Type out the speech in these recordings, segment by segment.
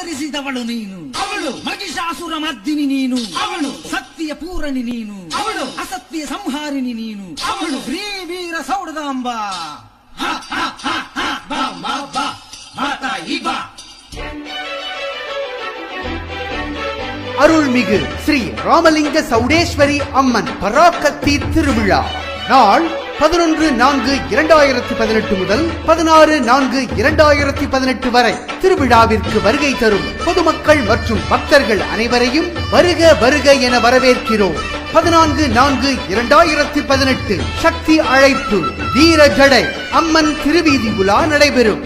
ಅವತರಿಸಿದವಳು ನೀನು. ಅವಳು. ಮಹಿಷಾಸುರ ಮದ್ದಿನಿ ನೀನು. ಅವಳು. ಸತ್ಯ ಪೂರಣಿ ನೀನು. ಅವಳು. ಅಸತ್ಯ ಸಂಹಾರಿಣಿ ನೀನು. ಅವಳು. ಶ್ರೀ ವೀರ ಸೌಡದಾಂಬ. அருள்மிகு ஸ்ரீ ராமலிங்க சௌடேஸ்வரி அம்மன் பராக்கத்தி திருவிழா நாள் பதினொன்று நான்கு இரண்டாயிரத்தி பதினெட்டு முதல் பதினாறு நான்கு இரண்டாயிரத்தி பதினெட்டு வரை திருவிழாவிற்கு வருகை தரும் பொதுமக்கள் மற்றும் பக்தர்கள் அனைவரையும் வருக வருக என வரவேற்கிறோம். பதினான்கு நான்கு இரண்டாயிரத்தி பதினெட்டு சக்தி அழைப்பு வீர ஜடை அம்மன் திருவீதி உலா நடைபெறும்.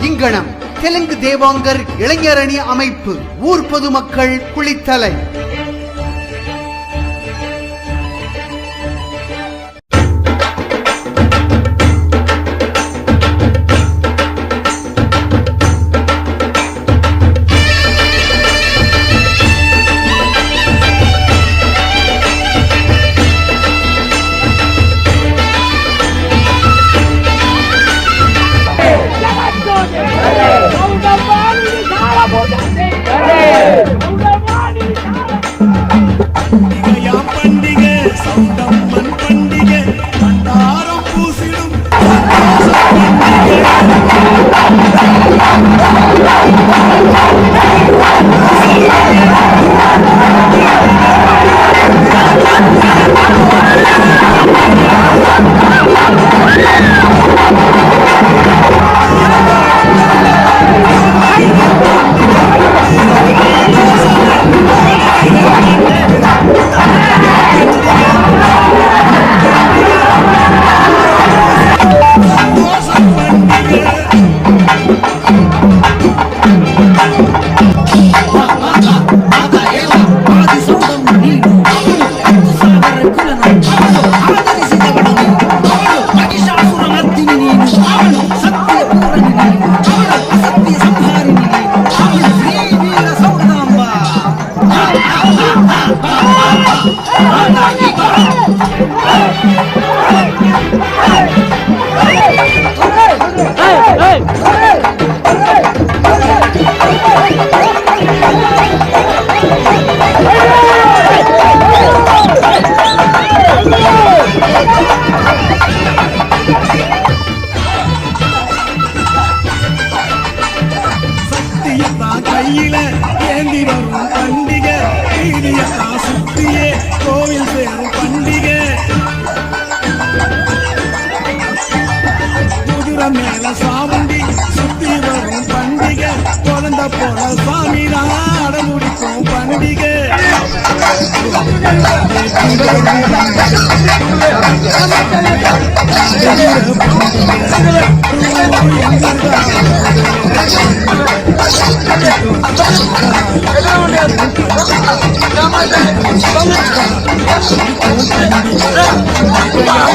இங்கனம் தெலுங்கு தேவாங்கர் இளைஞரணி அமைப்பு ஊர் பொதுமக்கள் குளித்தலை. பண்டிகை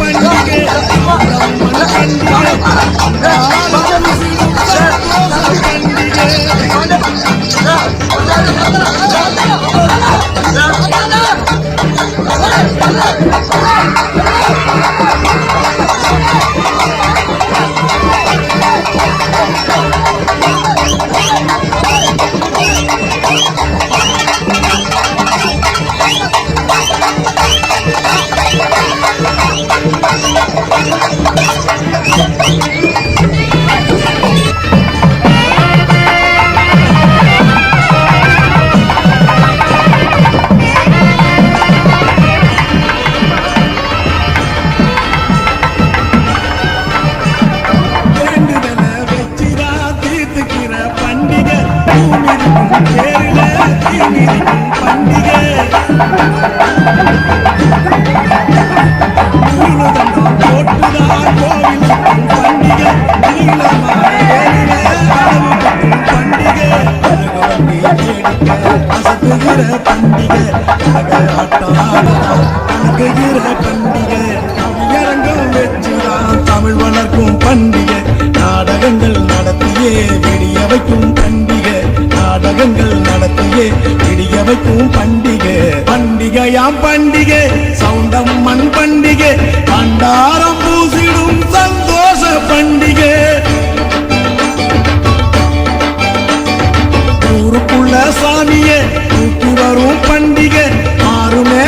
வேண்டுதல Yeah. தமிழ் வளர்க்கும் பண்டிகை நாடகங்கள் நடத்தியே விடிய வைக்கும் சமைக்கும் பண்டிகை. பண்டிகையாம் பண்டிகை. சவுண்டம் மண் பண்டிகை. பண்டாரம் பூசிடும் சந்தோஷ பண்டிகை. ஊருக்குள்ள சாமிய தூக்கி வரும் பண்டிகை. ஆறுமே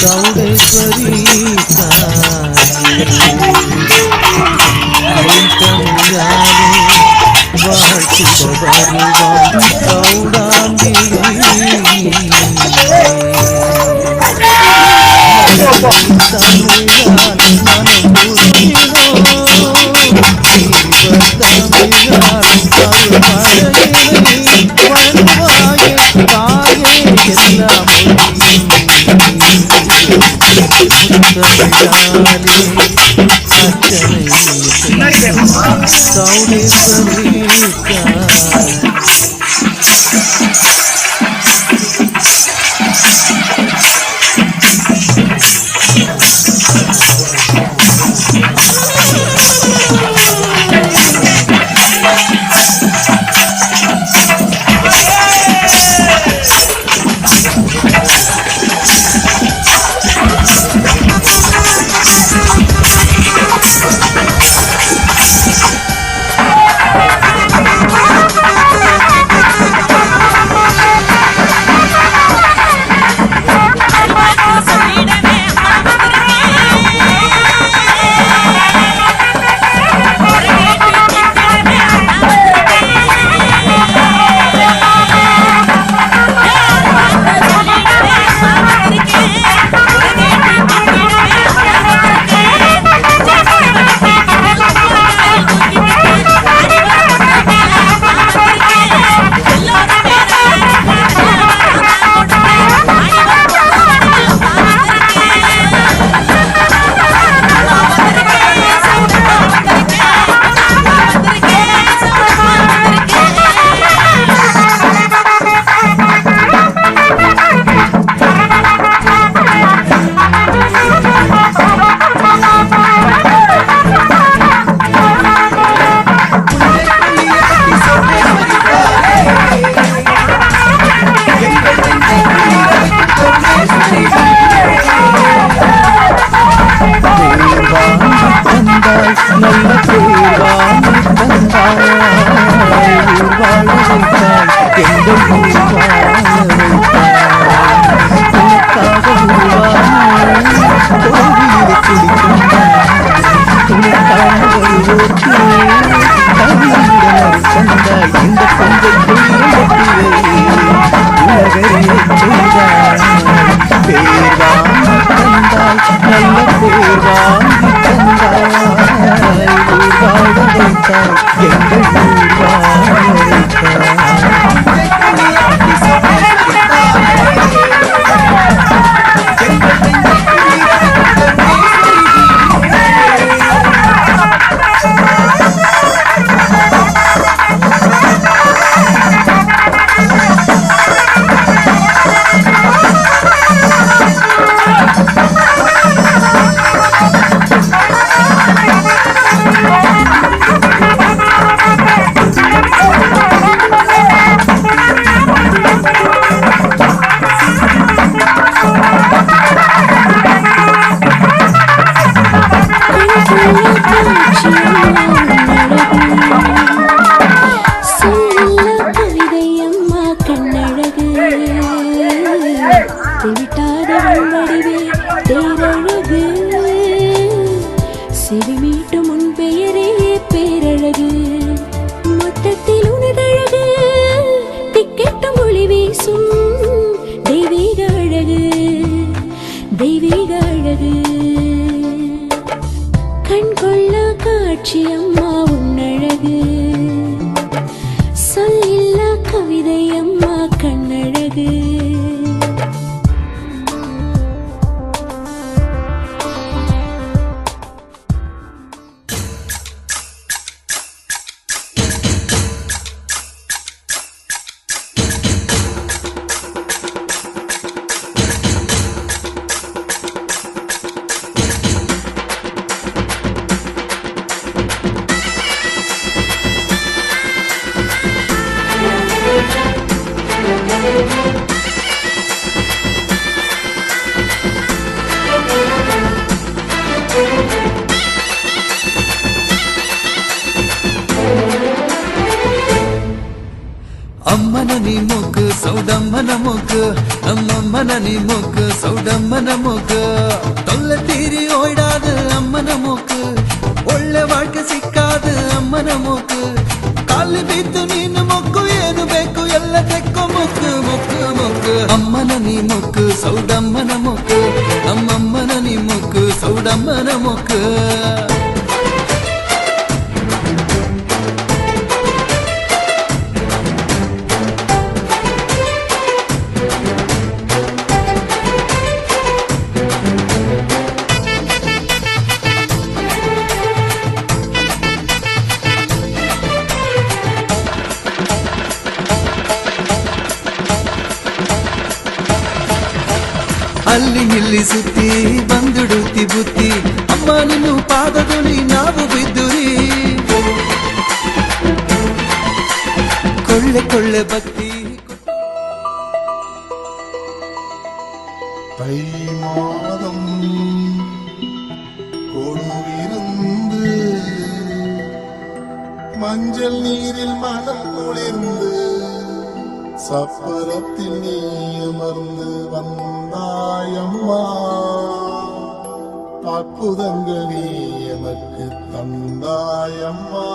சௌடேஸ்வரி கௌதமியாவே வாழ்த்துபவருவான் கௌடாம்பி தமிழான் மனம் Tamilan Tamil மழையிலே Sorry, sorry, sorry, sorry, sorry, sorry, sorry, sorry, sorry, sorry, sorry, sorry, sorry, sorry, sorry, தெய்வீக அழகு. கண் கொள்ள காட்சி அம்மா. ಸೌಡಮ್ಮನ ಮುಗ ನಮ್ಮಮ್ಮನ ನಿಮುಗ ಸೌಡಮ್ಮನ ಮುಗ தொல்ல தீரி ஓடாது அம்மன மூக்கு ಒಳ್ಳೆ வாழ்க்கை ಸಿಕ್ಕಾದು ಅಮ್ಮನ ಮೂಕು ಕಾಲು ಬಿದ್ದು ನೀನು ಮೊಕ್ಕು ಏನು ಬೇಕು ಎಲ್ಲ ತೆಕ್ಕು ಮುಕ್ಕು ಮುಕ್ಕು ಮುಕ್ಕು ಅಮ್ಮನ ನೀ ಮುಕ್ಕು ಸೌಡಮ್ಮನ ಮುಕ್ಕು ನಮ್ಮಮ್ಮನ ನೀ ಮುಕ್ಕು ಸೌಡಮ್ಮನ ಮುಕ್ಕು ಅಲ್ಲಿ ಇಲ್ಲಿ ಸುತ್ತಿ ಬಂದುಡುತ್ತಿ ಬುತ್ತಿ ಅಮ್ಮ ನಿನ್ನು ಪಾದದಲ್ಲಿ ನಾವು ಬಿದ್ದುರಿ ಕೊಳ್ಳೆ ಕೊಳ್ಳೆ ಭಕ್ತಿ தை மாதம் கொடுவிருந்து மஞ்சள் நீரில் மனம் குளிர்ந்து சப்பரத்தில் நீ அமர்ந்து வந்தாயம்மா. அற்புதங்கள் நீ எனக்கு தந்தாயம்மா.